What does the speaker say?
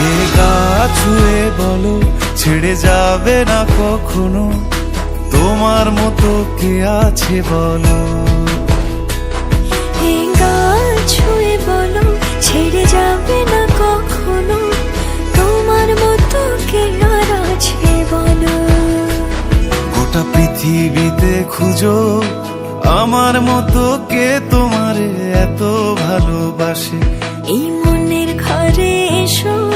এ গা ছুঁয়ে বলো ছেড়ে যাবে না কখনো। তোমার মতো কে আছে বলো? গান ছুঁয়ে বলো ছেড়ে যাবে না কখনো। তোমার মতো কে আছে বলো? গোটা পৃথিবীতে খুঁজো আমার মতো কে তোমার এত ভালোবাসে? এই মনের ঘরে এসো